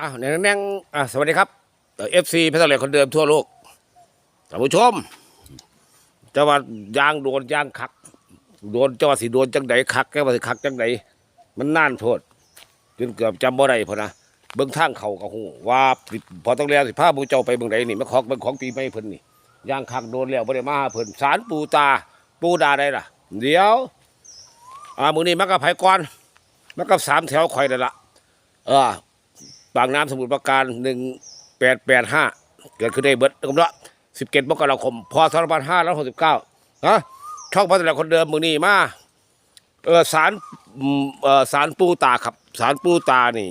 อะแนงแนงอะสวัสดีครับเอฟซีเพชรเลคนเดิมทั่วโลกท่านผู้ชมจะว่ายางโดนยางคัก โดนจะว่าสิโดนจังไดคักแกว่าสิคักจังไดมันน่านโทษจนเกือบจำบ่ได้พอนะเบิ่งทางเขาก็ฮู้ว่าพอต้องแล้วสิพาผู้เจ้าไปเบิ่งใดนี่มันของเบิ่งของปีใหม่เพิ่นนี่ยางคักโดนแล้วบ่ได้มาหาเพิ่นสารปูตาปูดาได้ล่ะ เดี๋ยวอ่ามือนี้มันก็ไผก่อนมันก็สามแถวข่อยนั่นล่ะเออ บางน้ำสมุทรปราการหนึ่งแปดแปดห้าเกิดขึ้นได้เบิดกำลังสิบเจ็ดมกราคมพศสองพันห้าร้อยหกสิบเก้าฮะช่องพัฒนาคนเดิมมือนี้มาเออสารเออสารปูตาครับสารปูตานี่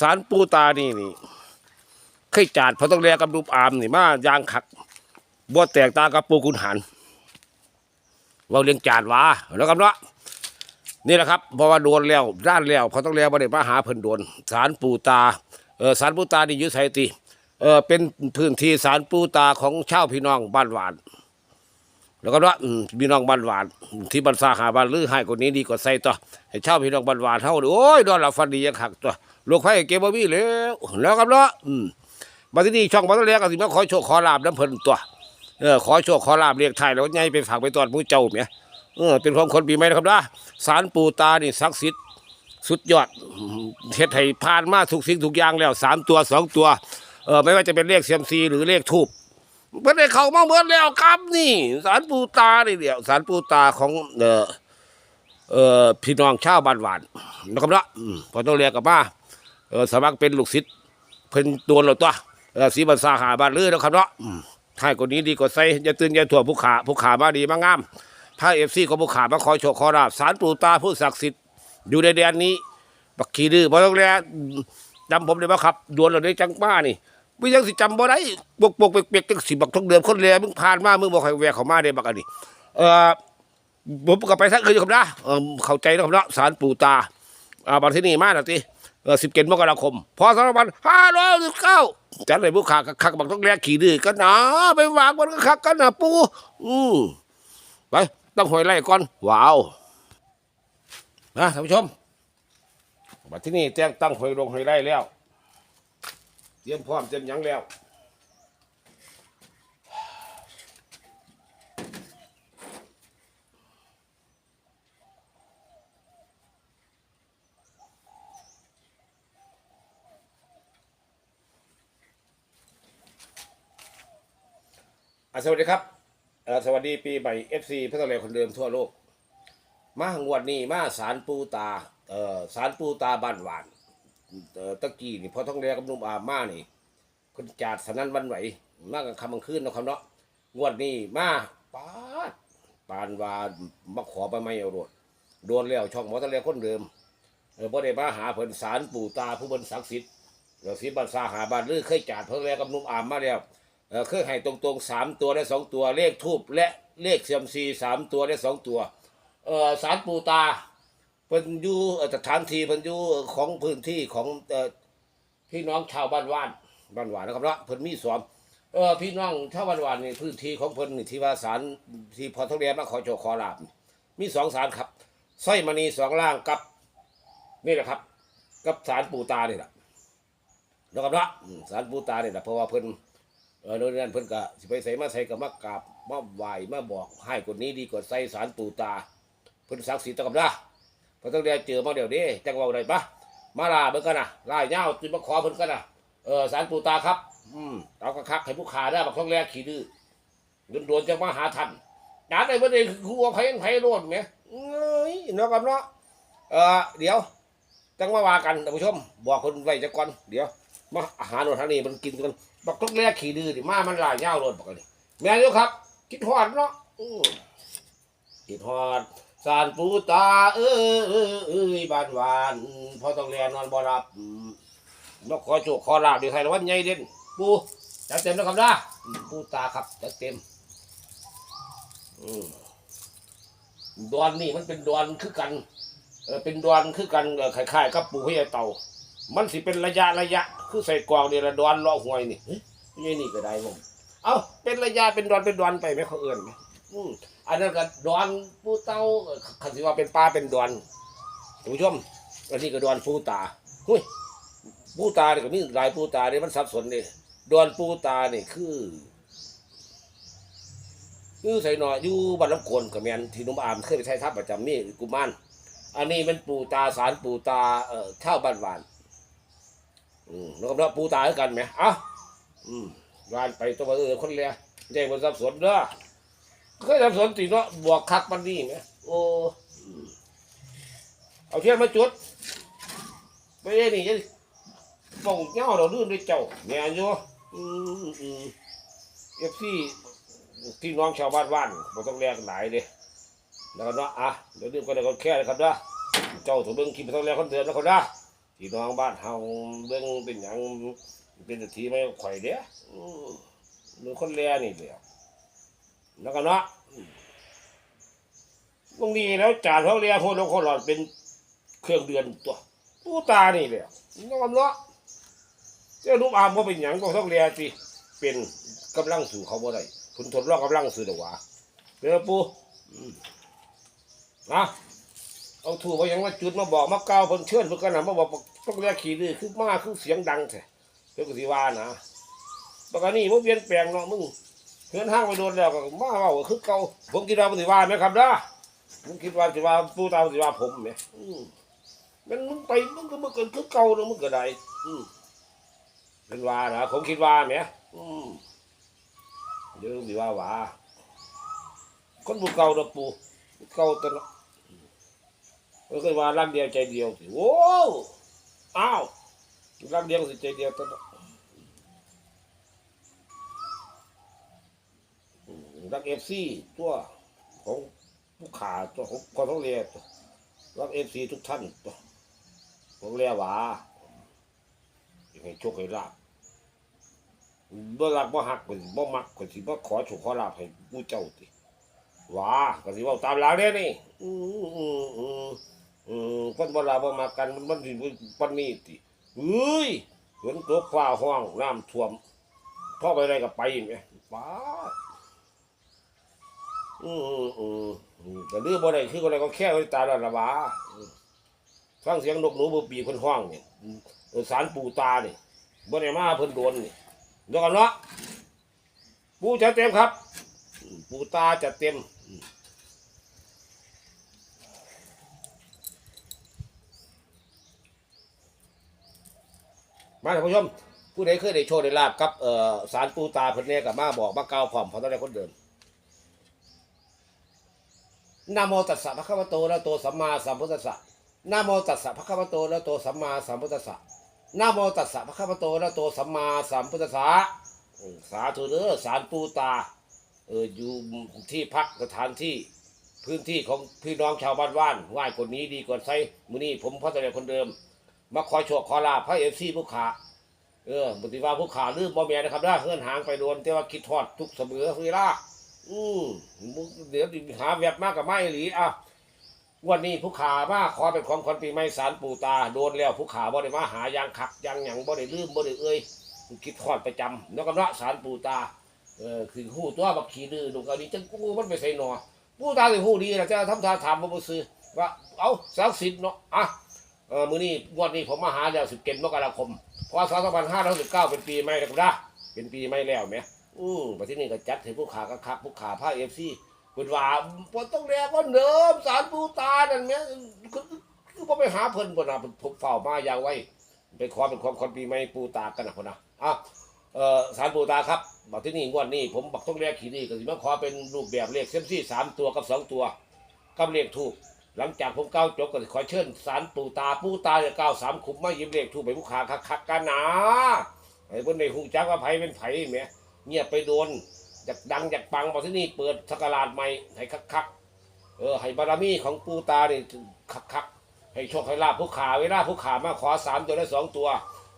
สารปูตานี่นี่เคยจาดพอต้องเรียกกับรูปอามนี่มายางขักบ่แตกตากับปูคุณหันเว่าเลี้ยงจาดวะแล้วกันเนาะนี่แหละครับเพราะว่าโดนแล้วด้านแล้วเขาต้องแล้วมาได้มาหาเพิ่นโดนสารปูตา เออสารปูตานี่อยุไสติเออเป็นพื้นที่สารปูตาของชาวพี่น้องบ้านหวาน แล้วก็ว่าอืมพี่น้องบ้านหวานที่บรรษาหาบ้านลือให้กว่านี้ดีกว่าใส่ต่อให้ชาวพี่น้องบ้านหวานเฮาโอ้ยดอนเราฟันดียังขักตัวลูกไฟเก็บบ่มีแล้วแล้วครับเนาะอืมมาที่นี่ช่องมาต้องเรียกก็สิมาขอโชคขอลาบน้ำเพิ่นตัวเออขอโชคขอลาบเรียกไทยแล้วใหญ่ไปฝากไปตอนผู้เจ้าเมียเออเป็นของคนปีใหม่นะครับนะสารปูตานี่ศักดิ์สิทธิ์ สุดยอดเฮ็ดให้ผ่านมาทุกสิ่งทุกอย่างแล้วสามตัวสองตัวเออไม่ว่าจะเป็นเลขเซียมซีหรือเลขทูบเพิ่นได้เข้ามาเบิดแล้วครับนี่สารปูตานี่เดียวสารปูตาของเออเออพี่น้องชาวบ้านหวานนะครับเนาะพอต้องเรียกกับมาเออสมัครเป็นลูกศิษย์เพิ่นตัวเราตัวเออสีบันซาหาบ้านลือนะครับเนาะอืมท้ายกว่านี้ดีกว่าใส่อย่าตื่นอย่าถ่วผู้ขาผู้ขามาดีมางามถ้าเอฟซีของผู้ขามาคอยโชคขอราบสารปูตาผู้ศักดิ์สิทธิ์ อยู่ในแดนนี้บักขีดื้อบ่ต้องแลจำผมได้บ่ครับดวนเราได้จังป้านี่ไม่ยังสิจำบ่ได้ปกปกเปียกๆจังสิบักทุกเดือนคนแลมึงผ่านมามึงบ่ให้แวะเข้ามาได้บักอันนี้เออผมก็ไปทางอื่นอยู่ครับนะเออเข้าใจนะครับนะสารปู่ตาอ่าบัดที่นี่มาหน่ะติเออ17มกราคมพศ2519จัดเลยผู้ขาคักบักต้องแลขี่ดื้อกันนะไปวางมันก็คักกันนะปู่อืมไปต้องหอยไล่ก่อนว้าว นะท่านผู้ชมมาที่นี่แจ้งตั้งหอยลงหอยไล่แล้ว เตรียมพร้อมเตรียมยังแล้วอะสวัสดีครับอ่อสวัสดีปีใหม่เอฟซีพัทเลคนเดิมทั่วโลก มาหงวดนี้มาสารปูตาเอ่อสารปูตาบ้านหวานเอ่อตะกี้นี่พอท้องเรียกับนุ่มอามานี่คนจาดสนั่นวันไหวมากกับคำมังคืนเนาะครับเนาะงวดนี้มาปาดปานวามาขอไปไม่เอาโดดโดนแล้วช่องหมอทะเลคนเดิมเออพอได้มาหาเพิ่นสารปูตาผู้บนศักดิ์สิทธิ์เราสิบันซาหาบ้านลือเคยจาดเพิ่นแล้วกับนุ่มอามมาแล้วเออเคยให้ตรงๆสามตัวได้สองตัวเลขทูบและเลขเซียมซีสามตัวได้สองตัว ออสารปูตาเป็นอยู่สถานที่เป็นอยู่ของพื้นที่ของเอ่อพี่น้องชาวบ้านว่านบ้านหวานนะครับเนาะเพิ่นมีสวมเออพี่น้องชาวบ้านหวานในพื้นที่ของเพิ่นนี่ที่ว่าสารที่พอทองเรียนมาขอโชคขอลาบมีสองสารครับสร้อยมณีสองล่างกับ นี่แหละครับ กับสารปูตานี่แหละนะครับเนาะสารปูตานี่แหละเพราะว่าเพิ่นเออโน่นนั่นเพิ่นก็สิไปใส่มาใส่ก็มากราบมาไหว้มาบอกให้คนนี้ดีกว่าใส่สารปูตา พิ่นศักดิ์สิทธิ์ตะกับละเพิ่นต้องได้เจอมาเดี๋ยวนี้จังว้าได้ปะมาลาเบิ่งกันนะลายยาวจิมาขอเพิ่นกันนะเออสารปูตาครับ อืมเอากระคักให้ผู้ขาได้บักท้องแรกขี้ดื้อโดนโดนๆจะมาหาท่านดานได้บ่ได้คือว่าไผไผโลดแหมเอ้ยเนาะกับเนาะเออเดี๋ยว จังมาว่ากันท่านผู้ชม บอกคนไว้จักก่อนเดี๋ยวมาอาหารโน่นทางนี้มันกินกันบักทุกแรกขี่ดื้อดิมามันลายยาโลดบักอันนี่แม่นอยู่ครับ คิดฮอดเนาะคิดฮอด สารปูตา เอ้ยเอ้ยเอ้ยบ้านหวานพอต้องเรียนนอนบ่รับอืมนกขอโจกขอลาบดีใครละวันใหญ่เด่นปูจัดเต็มแล้วครับนะอืมปูตาครับจัดเต็มอืมดอนนี่มันเป็นดอนคือกันเออเป็นดอนคือกันเออคล้ายๆกับปูพญาเต่า มันสิเป็นระยะระยะ คือใส่กรองเดียวละดอนเลาะหวยนี่เฮ้ยนี่นี่ก็ได้ผม เอาเป็นระยะเป็นดอนเป็นดอนไปไหมเขาเอื่นไหม อันนั้นก็ดอนปูเต้าคันสิว่าเป็นปลาเป็นดอนท่านผู้ชมอันนี้ก็ดอนปูตาหุ้ยปูตาเนี่ยก็มีหลายปูตาเนี่ยมันสับสนเลยดอนปูตาเนี่ยคือคือใส่หน่อยอยู่บ้านลำโคนกับแมนที่นุ่มอามเคยไปใช้ทับประจำนี่กุมารอันนี้เป็นปูตาสารปูตาเอ่อเท่าบ้านหวานอืมแล้วก็เนาะปูตาคือกันไหมเอะอืมวานไปตัวเออคนเลียแจ้งคนสับสนเด้อ เคยสับสนตีเนาะบวกคักมันนี่ไหมโอ้อืมเอาเทียนมาจุดไปเอ้นี่จะป่องเงาเราลื่นด้วยเจ้าเนี่ยอยู่อืมอืมเอฟซีพี่น้องชาวบ้านว่านบ่ต้องแลกหลายเลยแล้วก็เนาะอะเดี๋ยวดื่มกันเดี๋ยวก็แค่เลยครับเด้อเจ้าถูกเบิ่งคลิปบ่ต้องแลกคนเดิมนะครับเด้อพี่น้องบ้านเฮาเบิ่งเป็นหยังเป็นนาทีไม่ข่อยเด้ออือหรือคนแลนี่เดียว แล้วก็เนาะตรงนี้แล้วจานเขาเรียกโคตรโคตรหลอดเป็นเครื่องเดือนตัวตู้ตานี่เดียวน้องเนาะเจ้าลูกอามก็เป็นหยังก็ต้องเรียสิเป็นกำลังสู่เขาบ่ได้คุณทดลองกำลังสู่ดอกหว่าเป็นไงปูนะเอาถูกว่ายังว่าจุดมาบอกมาเกาวเพิ่นเชิญเพิ่นกันนะมาบอกต้องเรียกขี่ดื้อคือมาคือเสียงดังแท้เพิ่นก็สิว่านะปกติบ่เปลี่ยนแปลงเนาะมึง เฮือนห้างไปโดนแล้วก็มาเว้าคือเก่าผมคิดว่าเพิ่นสิว่าไหมครับเด้อผมคิดว่าสิว่าปู่ตาเพิ่นสิว่าผมแหมอืมมันมึงไปมึงก็บ่เกินคือเก่าเนาะมึงก็ได้อืมเป็นว่านะผมคิดว่าแหมอืมเดี๋ยวสิว่าว่าคนผู้เก่าเด้อปู่เก่าแตเนาะก็คือว่ารักเดียวใจเดียวสิโอ้อ้าวรักเดียวสิใจเดียวตลอดอืม รักเอฟซีตัวของผู้ขาตัวของคนต้องเรียตัวรักเอฟซีทุกท่านตัวของเรียหวาอย่างให้โชคให้ลาบบ่รักบ่หักเป็นบ่มักก็สิบ่ขอโชคขอลาบให้ผู้เจ้าติว้าก็สิว้าตามหลังเด้นี่อืมอืมอืมอืมคนโบราบ่มากันมันมันสิปานนี้ติเอ้ยฝนตกฟ้าห้องน้ำท่วมพ่อไปได้ก็ไปแม่ป้า ดอืมอืมอืมอืมแต่ลือบ่ได้คืออะไรก็แค่ไว้ตาละละบาอืมฟังเสียงนกหนูบ่ปีเพิ่นห้องเนี่อืมเออสารปู่ตานี่บ่ได้มาเพิ่นโดนนี่เดี๋ยวกันเนาะปู่จะเต็มครับอืมปู่ตาจะเต็มมาท่านผู้ชม ผู้ใดเคยได้โชว์ได้ลาบกับเอ่อสารปูตาเพิ่นเนี่ยกับมาบอกมาเกล่าวพร้อมเพราะตอนแรกคนเดิน นะโมตัสสะภะคะวะโตอะระหะโตสัมมาสัมพุทธัสสะนะโมตัสสะภะคะวะโตอะระหะโตสัมมาสัมพุทธัสสะนะโมตัสสะภะคะวะโตอะระหะโตสัมมาสัมพุทธัสสะสาธุเด้อสารปูตาเอออยู่ที่พักสถานที่พื้นที่ของพี่น้องชาวบ้านว่านง่ายกว่านี้ดีกว่าไซมือนี้ผมพระตะเลคนเดิม มาขอยโชคขอลาพระเอฟซีผู้ขาเออปฏิว่าผู้ขาลืมบ่แม่นนะครับนะเฮือนหางไปโดนแต่ว่าคิดทอดทุกเสมอเวลา อืมเดี๋ยวหาแวบมากกับไม่หลีอะวันนี้ผู้ขามาขอเป็นของคนปีใหม่สารปู่ตาโดนแล้วผู้ขาบ่ได้มาหายางขักยางหยังบ่ได้ลืมบ่ได้เอ้ยคิดทอดประจำแล้วก็เนาะสารปู่ตาเออคือหู้ตัวบักขี้ดื้อลูกเอานี้จังกูมันไปใส่หนอปู่ตาสิหู้ดีนะจะทำท่าถามบ่บ่ซื้อว่าเอาศักสิทธิ์เนาะอะเออมื้อนี้วดนี้ผมมาหาแล้ว17มกราคมพศ2519เก้าเป็นปีใหม่แล้วครับนะเป็นปีใหม่แล้วแหม อือบัดทีนี้ก็จัดให้ผู้ขาก็คักผู้ขาพา FC เพิ่นว่าบ่ต้องแลบ่เดิมสารปูตานั่นแหมคือคือบ่ไปหาเพิ่นบ่น่ะเพิ่นผมเฝ้ามาอย่างไว้ไปขอเป็นความคนปีใหม่ปูตากันนะพุ่นนะอะเอ่อสารปูตาครับบัดทีนี้งวดนี้ผมบักต้องแลขี่นี่ก็สิมาขอเป็นรูปแบบเลขเซมซี่สามตัวกับสองตัวกับเลขถูก หลังจากผมก้าวจบก็ขอเชิญสารปูตาปูตาจะก้าวสามขุมมายิ้มเลขถูกไปผู้ขาคักคักกันหนาไอ้บนในหูจักว่าไผเป็นไผแหม เงียบไปโดนอยากดังอยากปังบอกที่นี่เปิดสกราชใหม่ให้คักคักเออให้บารมีของปูตาเนี่ยคักคักให้โชคให้ลาภผู้ขาเวลาผู้ขามาขอสามตัวได้สองตัว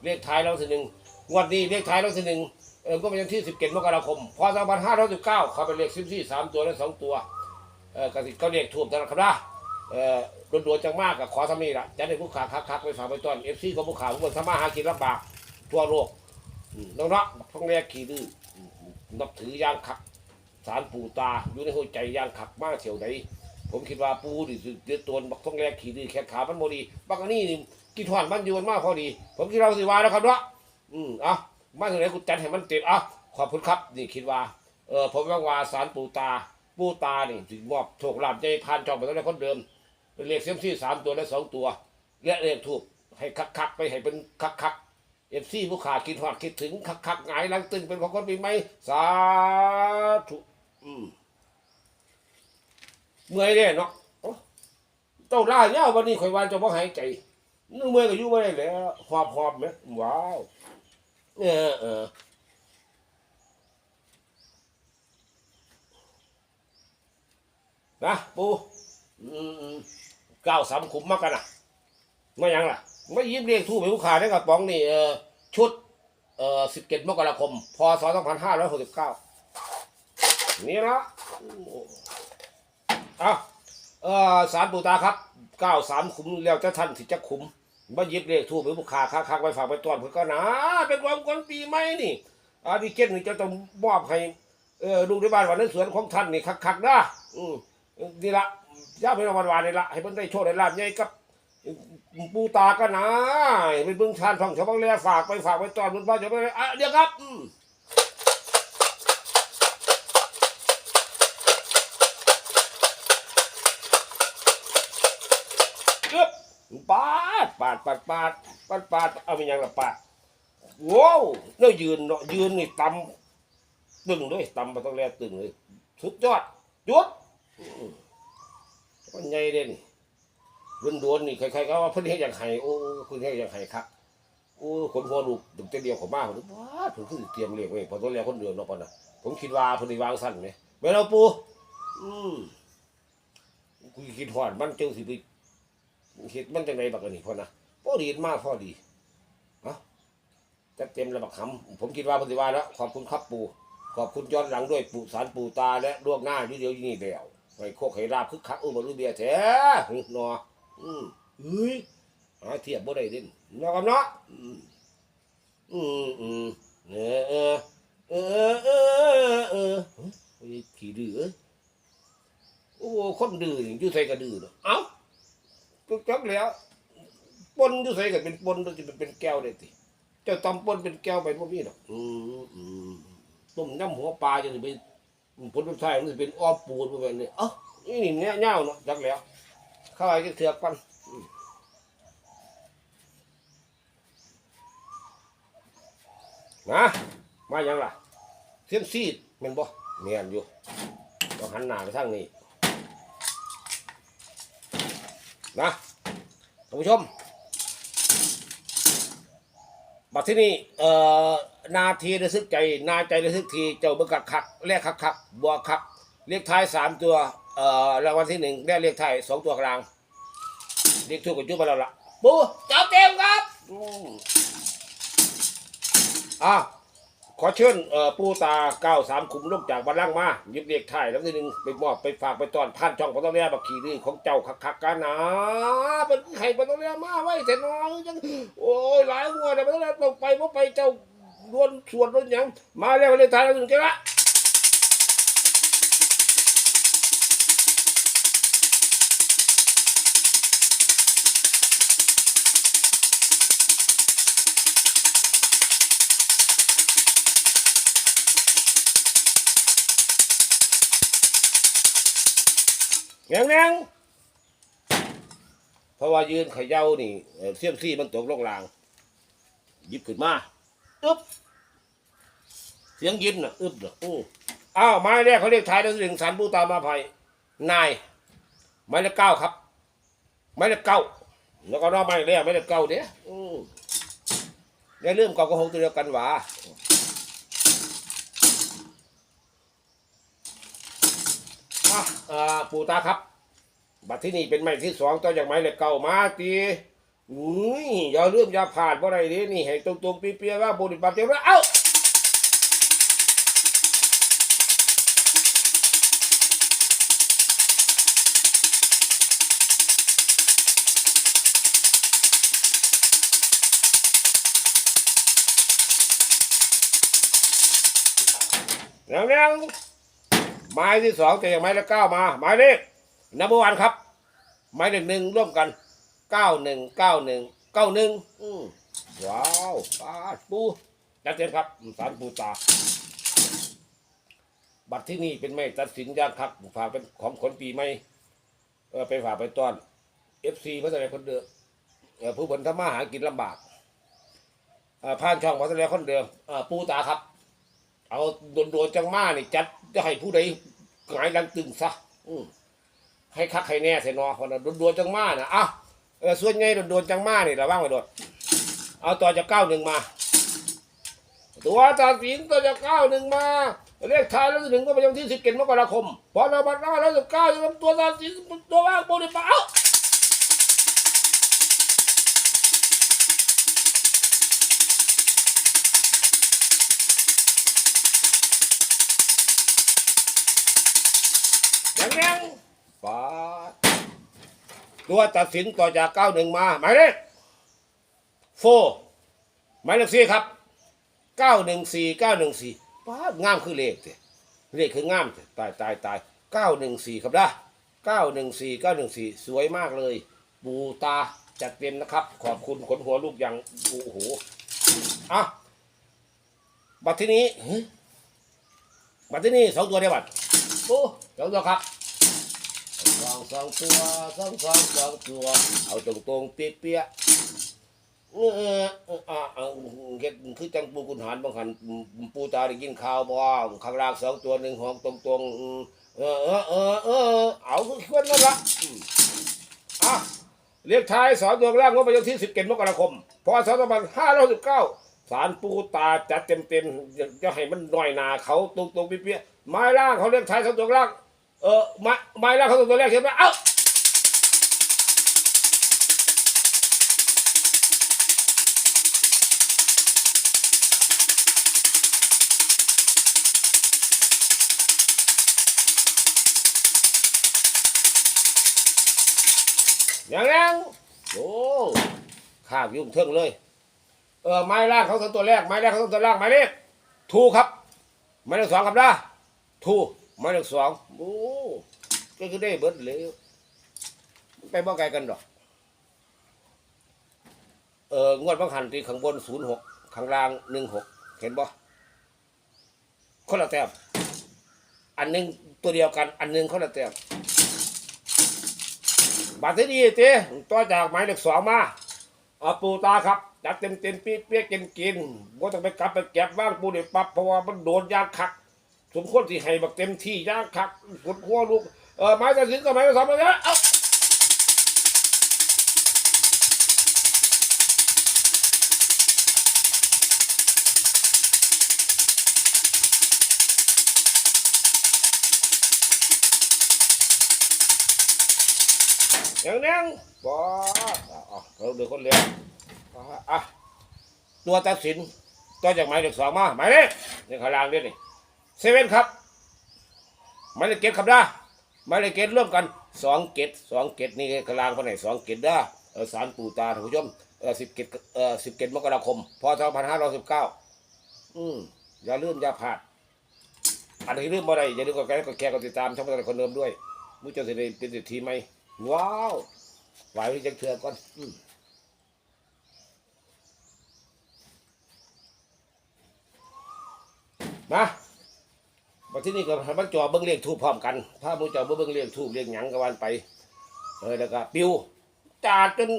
เลขท้ายแล้วทีหนึ่งงวดนี้เลขท้ายแล้วทีหนึ่งเออก็เป็นวันที่สิบเจ็ดมกราคมพศสองพันห้าร้อยสิบเก้าเขาเป็นเลขสิบสี่สามตัวได้สองตัวเออกสิก็เลขถูกนะครับนะเอ่อโดนๆจังมากกับขอทำนี่ละจะได้ผู้ขาคักๆไปฝากไปต้อนเอฟซีของผู้ขาผู้คนทำมาหากินลำบากทั่วโลกน้องเนาะท้องแรกขี่ดื้อ นับถือย่างขักสารปู่ตาอยู่ในหัวใจย่างขักมากเฉียวใดผมคิดว่าปูดิสุดเดือดตัวบักท้องแรกขี่ดื้อแขนขามันโมดีบักอันนี้นี่กินทอดมันอยู่มันมากพอดี ผมคิดเราสิวาแล้วครับเนาะอืมเอะมาถึงไหนกูจัดให้มันเต็มอะขอบคุณครับ นี่คิดว่าเออผมว่าว่าสารปูตาปูตานี่ถึงมอบโชคลาภใจพานจองไปตั้งแต่คนเดิมเป็นเลขเซยมซี่สามตัวและสองตัว และเลขถูกให้คักๆไปให้เป็นคักๆ เอฟซีผู้ขาคิดหอดคิดถึงคักๆหงายลังตึงเป็นของคนปีใหม่สาธุเมื่อยเนี่ยเนาะโอ้เจ้าล่าเนี่ยวันนี้ข่อยวานจะบ่หายใจนึกเมื่อยก็อยู่ไม่ได้แล้วหอบหอบไหมว้าวเออเออนะปูเก้าสามขุมมากกันอะไม่ยังล่ะ ไม่ยิบเรียกทู่ไปผู้ขาได้กับป๋องนี่เออชุดเอ่อสิบเจ็ดมกราคม พศสองพันห้าร้อยหกสิบเก้านี่ละอะเออสารปูตาครับเก้าสามขุมแล้วจะท่านสิจะขุมมายิบเรียกทู่ไปผู้ขาค้างๆไว้ฝากไปต้อนเพื่อนก็นะเป็นความคนปีใหม่นี่อาดิเจนนี่จะต้องมอบให้เออลูกในบ้านวันนั้นสวนของท่านนี่คักๆนะอืมนี่ละย่าเป็นวันวานนี่ละให้เพิ่นได้โชคได้ลาบใหญ่กับ ปูตากันนะเป็นเบื้องชานฟังชาวบ้านแลฝากไปฝากไปตอนเพิ่นบ้านจะไปอะเดี๋ยวครับอืมเอ๊บปาดปาดปาดปาดปาดปาดเอาเป็นยังละปาดว้าวแล้วยืนเนาะยืนนี่ตำตึงด้วยตำมาต้องแลตึงเลยสุดยอดหยุดมมันใหญ่เด่น รุนดวนนี่ใครๆก็ว่าเพิ่นเฮ็ดอย่างไห้โอ้เพิ่นเฮ็ดอย่างไห้ครับโอ้คนหัวลูกตึงแต่เดียวของมาผมว้าเพิ่นเตรียมเลี้ยงไว้พอตัวแล้วคนเดิมเนาะปอนนะผมคิดว่าเพิ่นสิวางสั้นไหมแม่เอาปูอืมกูคิดฮอดมันเจ้าสิไปเฮ็ดมันจังไดบักอันนี้พ่อนะพอดีมากพอดีเอ้าจัดเต็มแล้วบักคำผมคิดว่าพิ่นว่าแล้วขอบคุณครับปู่ขอบคุณย้อนหลังด้วยปู่สารปู่ตาและล่วงหน้าอยู่เดียวยู่นี่เดียวให้โคกให้ราบคึกคักอุ้มบรุเบียแท้หึหนอ อืมเฮ้ยหาเทียบบ่ได้เด่นนาะครับเนาะอืมอืมอืมเออเออเออเออเออโอ้ยขี้ดื้อเอ้ยโอ้คนดื้อนี่อยู่ใส่ก็ดื้อเนาะเอ้าก็จักแล้วปนอยู่ใส่ก็เป็นปนจะเป็นแก้วได้ติเจ้าตำปนเป็นแก้วไปบ่มีดอกอืมอืมต้มน้ำหัวปลาจะเป็นผลเป็นไทยมันจะเป็นอ้อปูนประมาณนี้เอ้านี่นี่เนี่ยเน่าเนาะจักแล้ว เข้าไปก็เถือกกันอืมนะมายังล่ะเสียมซีดแมันบ่เมียนอยู่ต้องหันหน้าไปทางนี้นะท่านผู้ชมบัดที่นี่เอ่อนาทีระทึกใจ นาใจระทึกที เจ้าเบิกคักคักเลขคักคักบวกคัก เลขท้ายสามตัว เอ่อรางวัลที่หนึ่งได้เลขท้ายสองตัวกลางเลขทุกกับจุ๊บมาแล้วล่ะปูจับเต็มครับอืมอะขอเชิญเอ่อปูตาเก้าสามคุมลงจากบัลลังก์มาหยิบเลขท้ายแล้วที่หนึ่งไปมอบไปฝากไปตอนท่านช่องปตองเรียบักขี่ดื้อของเจ้าคักคักกันนะเป็นไข่ปตองเรียมาไว้แต่น้องจังโอ้ยหลายงวดแล้วมันต้องไปเพราะไปเจ้าดวนส่วนดวนหยังมาแล้วเลยทายแล้วถึงจะละ แงงแงงเพราะว่ายืนเขย่านี่เสียมซี่มันตกลงลางยิบขึ้นมาอึ๊บเสียงยินน่ะอึ๊บเนาะอู้อ้าวไม้แรกเขาเรียกทายแล้วถึงสารปูตามาภัยนายไม้ละเก้าครับ ไม้ละเก้าแล้วก็นอกไม้แรกไม้ละเก้าเด้ออืมอย่าลืมก่าก็หงตัวเดียวกันหวา อ่าปูตาครับ บัดที่นี่เป็นไม้ที่สองต่อจากไม้เหล็กเก่ามาตีอุ้ยอย่าเลื่อมอย่าผ่านบ่ได้เด้นี่ให้ตรงๆเปียว่าบุญบัติเจ้าเอ้าแล้วแล้ว ไม้ที่สองแต่ยังไม้ละเก้ามาไม้เลขนับวันครับหมายเลขหนึ่งร่วมกันเก้าหนึ่งเก้าหนึ่งเก้าหนึ่งว้าวปาปูจัดเต็มครับสารปูตา บัตรที่นี่เป็นไม่ตัดสินยากคักฝากเป็นของคนปีใหม่เออไปฝากไปต้อนเอฟซีพระแสดงคนเดิมเออผู้บนทำมาหากินลำบากผ่านช่องพระแสดงคนเดิมปูตาครับ เอาโดนโดนๆจังมานี่จัดจะให้ผู้ใดหงายลังตึงซะอืมให้คักให้แน่เสยเนอคนโดนโดนๆจังมานะอะเออส่วนใหญ่โดนโดนๆจังมานี่ระวังไว้โดดเอาต่อจากเก้าหนึ่งมา ตัวตัดสินตัวจากเก้าหนึ่งมาเลขท้ายแล้วหนึ่งก็เป็นวันที่สิบเจ็ดมกราคมพอเราบัตรหน้าแล้วสิบเก้าจะเป็นตัวตัดสินตัวว่างโปรดิปะเอ้า อย่งนี้ปาดตัวตัดสินต่อจากเก้าหนึ่งมา หมายเลขโฟหมายเลขสี่ครับเก้าหนึ่งสี่เก้าหนึ่งสี่ป้างามคือเลขเด้เลขคืองามเด้ตายตายตายเก้าหนึ่งสี่ครับนะเก้าหนึ่งสี่เก้าหนึ่งสี่สวยมากเลยบูตาจัดเต็มนะครับ ขอบคุณขนหัวลูกอย่างโอ้โหอะบัตรที่นี้บัตรที่นี้สองตัวเดียวบัตรโอ้ สองตัวครับสองสองตัวสองสองสองตัว เอาตรงตรงเปี้ยเปียเออเออเอออ่าเฮ็ดคือจังปูกุนหารบางหันปูตาได้กินข้าวบ่ข้างล่างสองตัวหนึ่งหองตรงตรงเออเออเออเออเอาคือคนนั่นละอะเรียกท้ายสองตัวล่างงบประมาณที่สิบเจ็ดมกราคมพศสองพันห้าร้อยสิบเก้าสารปูตาจัดเต็มเต็มจะให้มันหน้อยหนาเขาตรงตรงๆเปี้ยไม้ล่างเขาเรียกท้ายสองตัวล่าง เออไม้ไม้ล่าเขาสองตัวแรกเห็นไหมเอ้าอย่างนั้นโอ้ข้าวยุ่งเทิงเลย เออไม้ล่างเขาตัวแรกไม้แรกเขาตัวล่างไม้เลขถูกครับไม้เลขสองครับนะถูก ไม้เลขสองโอ้ก็คือได้เบิดเลยไปบ่ไกลกันดอก เอองวดบางหันตีข้างบนศูนย์หกข้างล่างหนึ่งหกเห็นบ่คนละแต้มอันหนึงตัวเดียวกัน อันหนึงคนละแต้มบัตรที่ดีเต้ต่อจากหมายเลขสองมาเอาปูตาครับจัดเต็มเต็มปี๊เปี้ยกินกินว่ต้องไปกลับไปเก็บว่างปูเด็ปั๊บเพราะว่ามันโดนยาคัก สมควรที่ให้บักเต็มที่ยาคักกดหัวลูกเออไม้ตัดสินก็ไม้ตัดสินมาแล้วเอ้าอย่างนั้นบออะเราเดือคนเลี้ยงอะตัวตัดสินต่อจากหมายเลขสองมาหมายเลขนี่ข้างล่างด้วยนี่ เซเว่นครับหมายเลขเกตครับนะหมายเลขเกตร่วมกันสองเกตสองเกตนี่กลางคนไหนสองเกตด้อเออสารปูตาท่านผู้ชมเออสิบเกตเออสิบเกตมกราคมพศสองพันห้าร้อยสิบเก้าอืมอย่าลืมอย่าพลาดอันที่ลืมบ่ได้อย่าลืมกดไลค์กดแชร์กดติดตามช่องประคนเดิมด้วยมุ้งจ้าสิได้เป็นสิทธิไหมว้าวไหวไว้จังเถื่อก่อนอืมมา ที่นี่ก็ให้มันจอเบิ้งเรียกทูบพร้อมกันถ้ามูจอเบิ้งเรียกทูบเรียกหยังกวันไป เออแล้วก็ปิวจาดจน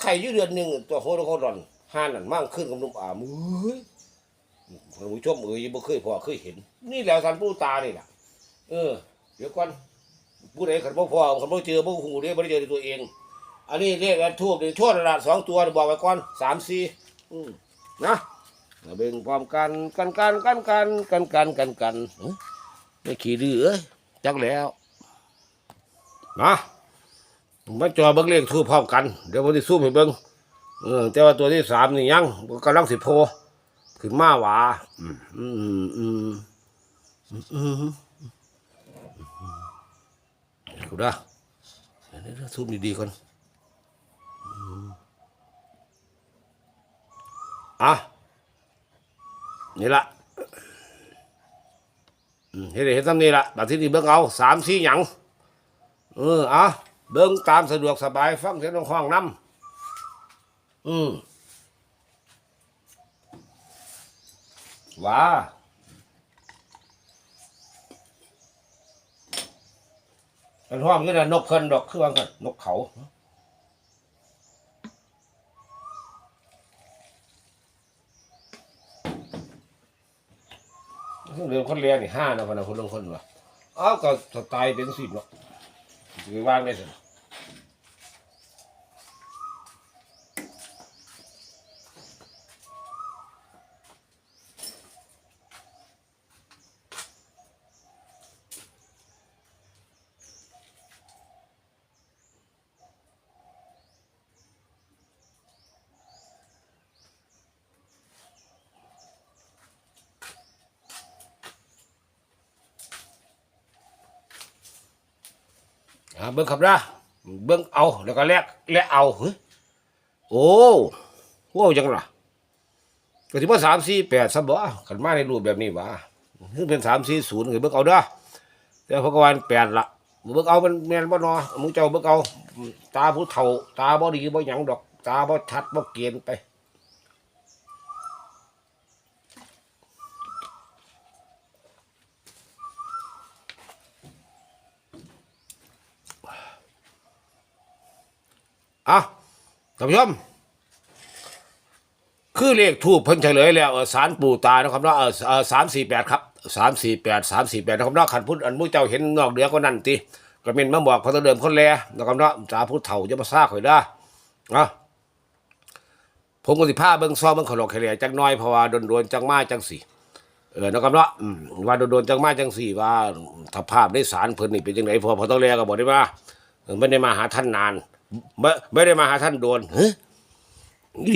ไข่ยืดเดือนหนึ่งตัวโคตรโคตรร่อนห้านั่นมั่งขึ้นกับนุ่มอ่ามือท่านผู้ชมเอ้ยบ่เคยพอเคยเห็น นี่แหละสันผู้ตานี่แหละเออ เดี๋ยวก่อนผู้ใดขันบ่พอขันบ่เจอบ่หูเรียบ่ได้เจอด้วยตัวเอง อันนี้เรียกกันทูบนี่ชั่วระดับสองตัวบอกไว้ก่อนสามสี่นะเบ่งพร้อมกันกันกันกันกันกันกันกันกัน ไม่ขี่ดื้อเอ้ยจักแล้วนะมาจอเบิ้งเลขทูพร้อมกัน เดี๋ยวผมจะซูมให้เบิ้งเออแต่ว่าตัวที่สามนี่ยังกำลังสิโพขึ้นมาหวาอืมอืมอืมอืมอืมกูได้เดี๋ยวเดี๋ยวซูมดีๆก่อนอะนี่ละ เห็นได้เห็นตำนี้ละบัดที่นี่เบิ่งเอาสามสี่หยังเอออะเบิ่งตามสะดวกสบายฟังเสียงห้องน้ำอืมว้ามันห้องนี่นะนกเพิ่นดอกคือว่ากันนกเขา เดินคนเรียนนี่ห้านะพนนะคนลงคนวะอ้าวก็สไตล์เป็นสิบเนาะไปว่างได้สิ อ่าเบิ้งขับนะเบิ้งเอาแล้วก็แลกแลกเอาเฮ้ยโอ้โหจังล่ะก็ถือว่าสามสี่แปดซับบ่ขันมาในรูปแบบนี้วะคือเป็นสามสี่ศูนย์คือเบิ้งเอาเด้อแต่พระกวานแปดละเบิ้งเอามันแมนบ่นอมึงเจ้าเบิ้งเอา ตาผู้เฒ่า ตาบ่ดีบ่หยังดอก ตาบ่ชัดบ่เกณฑ์ไป อะท่านผู้ชมคือเลขทูบเพิ่นเฉลยแล้วเออสารปู่ตานะครับเนาะเออเออสามสี่แปดครับสามสี่แปดสามสี่แปดนะครับเนาะขันพุทธอันมุ้เจ้าเห็นนอกเหนือก็นั่นติก็เป็นมาบอกพระตัวเดิมคนแลนะครับเนาะสาพุทธเฒ่าจะมาซาข่อยได้อะผมก็สิพาเบิ่งซองเบิ่งขลอกแขลจังน้อยเพราะว่าโดนๆจังมาจังสี่เออนะครับเนาะว่าโดนๆจังมาจังสี่ว่าถ้าภาพในสารเพิ่นนี่เป็นจังไดพอพอต้องแลก็บอกได้ว่าไม่ได้มาหาท่านนาน ไม่ไม่ได้มาหาท่านโดนเฮ้ย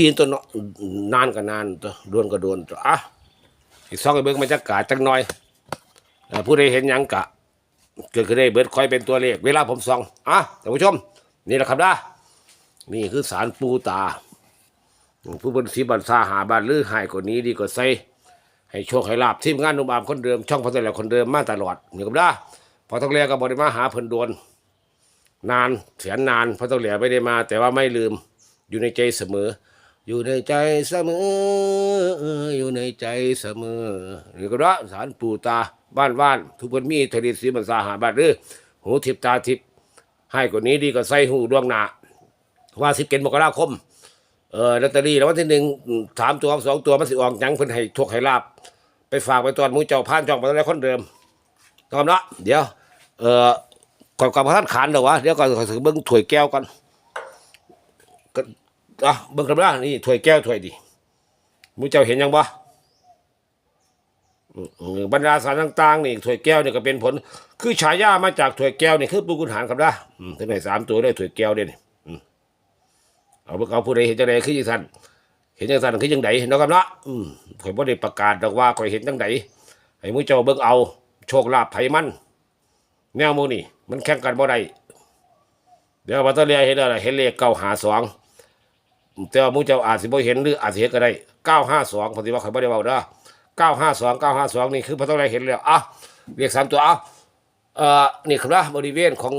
ยืนตัวนานก็นานตัวโดนก็โดนตัวอะอีกสองไอ้เบิ้งบรรยากาศจักหน่อยผู้ใดเห็นยังกะ เกิดขึ้นได้เบิดคอยเป็นตัวเลขเวลาผมส่องอะท่านผู้ชม นี่แหละครับนะนี่คือสารปูตา ผู้บนสีบันซาหาบานหรือหายกว่านี้ดีกว่าใส่ให้โชคให้ลาบทีมงานนุ่มอามคนเดิมช่องพัฒนาคนเดิมมาตลอดนี่ครับนะพอต้องเรียกก็บริมาหาเพิ่นโดน นานแสนนานเพราะต้องเหลียไม่ได้มา แต่ว่าไม่ลืมอยู่ในใจเสมอ อยู่ในใจเสมอ อยู่ในใจเสมอนี่ก็ละสารปู่ตาบ้านบ้านทุกคนมีทะเลสีมันสาหาบาดหรือหูทิพตาทิพให้กว่านี้ดีก็ใส่หูดวงหนาว่าสิบเกณฑ์มกราคมเออลอตเตอรี่แล้ววันที่หนึ่งสามตัวสองตัวมันสิออกยังเพิ่นให้โชคให้ลาบ ไปฝากไปตอนมูเจ้าพานจองมาแล้วคนเดิมตอนละเดี๋ยว เออ ก่อนก่อนพระท่านขานเดี๋ยววะเดี๋ยวก่อนขอถือเบิ้งถ้วยแก้วก่อนก็อะเบิ้งกันบ้างนี่ถ้วยแก้วถ้วยดิหมูเจ้าเห็นยังบ่บรรดาสารต่างๆนี่ถ้วยแก้วนี่ก็เป็นผล คือฉายามาจากถ้วยแก้วนี่คือปูกุญหารครับนะอืมถึงไหนสามตัวได้ถ้วยแก้วเด้นี่เอาเบิ่งเอาผู้ใดเห็นจังไดคือจังซั่นเห็นจังซั่นคือจังไดเนาะครับเนาะอืมข่อยบ่ได้ประกาศดอกว่าข่อยเห็นจังไดให้หมูเจ้าเบิ่งเอา โชคลาภไผมันแนวมูนี่ มันแข่งกันบ่ได้เดี๋ยวบัตเตอรี่เห็นอะไรเห็นเลขเก้าหาสองแต่ว่ามูเจ้าอาจสิบ่เห็นหรืออาจสิเห็นก็ได้เก้าห้าสองพอดีว่าข่อยบ่ได้เว้าเด้อเก้าห้าสองเก้าห้าสองนี่คือบัตเตอรี่เห็นแล้วอะเลขสามตัวอะเอ่อนี่ครับนะบริเวณของ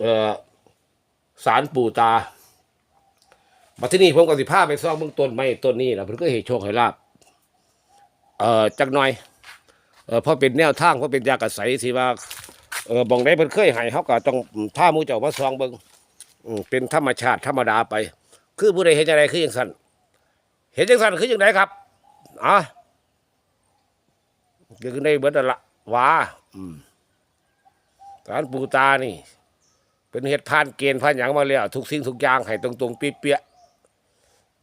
เอ่อศาลปู่ตามาที่นี่ผมก็สิพาไปซ่องเบื้องต้นไม้ต้นนี้นะเพิ่นก็ให้โชคให้ลาบเอ่อจักหน่อยเอ่อเพราะเป็นแนวทางเพราะเป็นยากระใสสิว่า เออบองได้เพิ่นเคยให้เขาก็ต้องท่ามูเจ้ามาซองเบิ่งอืมเป็นธรรมชาติธรรมดาไป คือผู้ใดเห็นจังไดคือจังซั่นเห็นจังซั่นคือจังไดครับอะเกิดขึ้นได้เบิดนั่นละว่าอืมสารปูตานี่ เป็นเฮ็ดผ่านเกณฑ์ผ่านหยังมาแล้วทุกสิ่งทุกอย่างให้ตรงตรงเปีย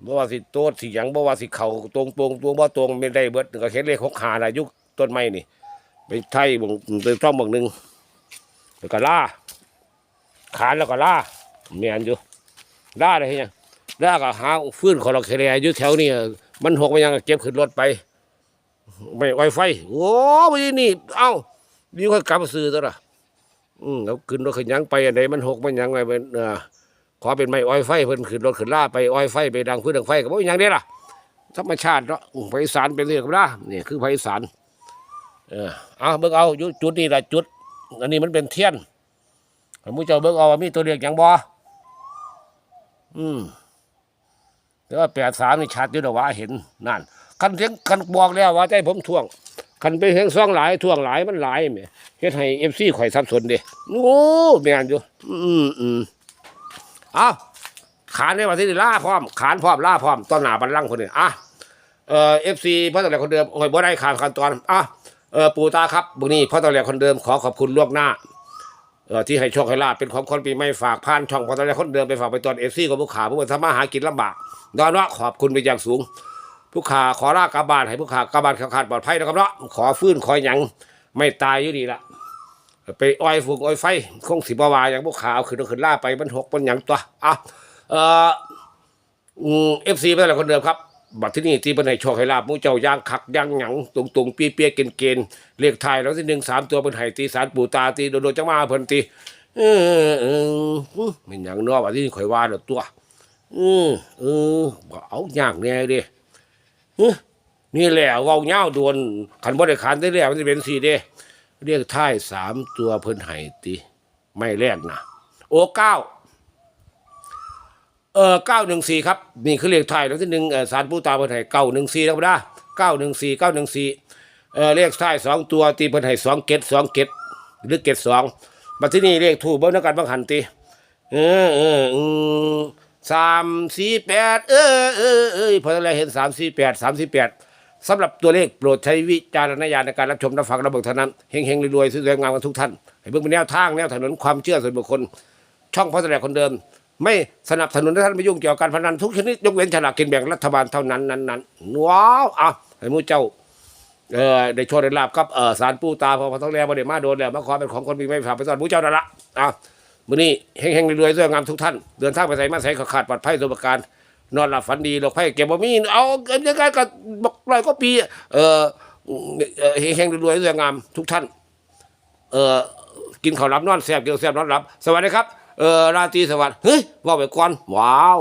บ่ว่าสิโตดสิหยังบ่ว่าสิเข้าตรงตรงตัวบ่ตรงไม่ได้เบิดก็เห็นเลข6 5น่ะยุคต้นไม้นี่ ไปไทยบ่งไปต้องบางหนึ่ง แล้วก็ล่าขานแล้วก็ล่าเมียนอยู่ล่าได้ยังล่าก็หาฟื้นคอร์เคเรียอยู่แถวนี้มันหกไปยังเก็บขึ้นรถไป ไม่ไวไฟโอ้ไม่นี่ เอ้าดีค่อยกลับมาซื้อตัวละอืมแล้วขึ้นรถขึ้นยังไปอันใดมันหกมันยังไงเป็นเอ่อขอเป็นไม่ไวไฟเพิ่นขึ้นรถขึ้นล่าไปไวไฟไปดังพื้นดังไฟก็บ่มีหยังเด้ล่ะธรรมชาติเนาะอืมภาคอีสานเป็นเรื่องกับล่านี่คือภาคอีสานเออเอาเบิ่งเอาจุดนี่แหละจุด อันนี้มันเป็นเทียนผมเจ้าเบิ่งเอาว่ามีตัวเลขอย่างบ่อืมแต่ว่าแปดสามนี่ชัดอยู่นะว่าเห็นนั่นคันเสียงคันบอกแล้วว่าใจผมท่วงคันไปเห็นซ่องหลายท่วงหลายมันหลายแหมเฮ็ดให้เอฟซีข่อยสับสนเด้โอ้แม่นอยู่ อืมอืมเอาขานในวันที่นี่ล่าพร้อม ขานพร้อมล่าพร้อมต้นหนาบัลลังคนนี้อะเอ่อฟซีเพ่อตำรวจคนเดิมโอ้ยบ่ได้ขาดขั้นตอนอะ เออปู่ตาครับบุนี้พ่อตำรวจคนเดิมขอขอบคุณล่วงหน้าเออที่ให้โชคให้ลาบเป็นของคนปีไม่ฝากผ่านช่องพอตอนแรกคนเดิมไปฝากไปตอนเอฟซีของผู้ขาผู้คนทำมาหากินลำบากดอนว่าขอบคุณไปอย่างสูง ผู้ขาขอลากลับานให้ผู้ขากลับบ้านขาดปลอดภัยนะครับเนาะขอฟื้นขอหยังไม่ตายอยู่ดีละไปอ้อยฝูงอ้อยไฟคงสิบวาอย่างผู้ขาเอาขึ้นขึ้นล่าไปมันหกมันหยังตัวอะเอ่อเอฟซีเป็นอะไรคนเดิมครับ บัดที่นี่ที่เป็นให้โชคให้ลาบมูเจ้าย่างคักย่างหยังตรงตรงเปียเปียเกณฑ์เกณฑ์เลขไทายแล้วที่หนึ่งสามตัวเป็นไห้ตีสารปู่ตาตีโดนโดนจังมาเพิ่นตีเออเออมันอย่างนอกว่าที่ข่อยว่าเด้อตัวเออเออบ่เอายากแน่เด้เออนี่แหละเว้าเหย้าดวนคันบ่ได้ขานได้แล้วมันสิเป็นสี่เด้เรียกท้ายสามตัวเพิ่นให้ติไม่แรกนะโอ้เก้า เออเก้าหนึ่งสี่ครับนี่คือเลขท้ายแล้วที่หนึ่งเออสารปูตาเพิ่นให้เก้าหนึ่งสี่ธรรมดาเก้าหนึ่งสี่เก้าหนึ่งสี่เออเลขท้ายสองตัวตีเพิ่นให้สองเกตสองเกตหรือเกตสองบัดที่นี่เลขถูกเบิ้งนักการบังหันตีเออเอออืมสามสี่แปดเออเออเออพออะไรเห็นสามสี่แปดสามสี่แปดสำหรับตัวเลขโปรดใช้วิจารณญาณในการรับชมรับฟังระเบิดเท่านั้นเฮงเฮงรวยๆสวยๆงามกันทุกท่านให้เบิ่งเป็นแนวทางแนวถนนความเชื่อส่วนบุคคลช่องพระแสดงคนเดิม ไม่สนับสนุนให้ท่านไปยุ่งเกี่ยวกับการพนันทุกชนิดยกเว้นฉลากกินแบ่งรัฐบาลเท่านั้นนั้นนั้นว้าวอะให้มูเจ้าเออได้โชว์ได้ลาบครับเออสารปูตาพอพอต้องแล้วมาเดี๋ยวมาโดนแล้วมาขอเป็นของคนมีไม่ฝากไปสอนผู้เจ้านั่นละอะมื้อนี้เฮงๆรวยๆสวยงามทุกท่านเดินทางไปใส่มาใส่ขาดปลอดภัยสุขการนอนหลับฝันดีโรคภัยเก็บบ่มีเอาเกินยังไงก็บอกร้อยก็ปีเออเอ่อเฮงๆรวยๆสวยงามทุกท่านเออกินข้าวหลับนอนแซ่บเกี่ยวแซ่บนอนหลับสวัสดีครับ เออราตรีสวัสดิ์เฮ้ยว่าไปก่อนว้าว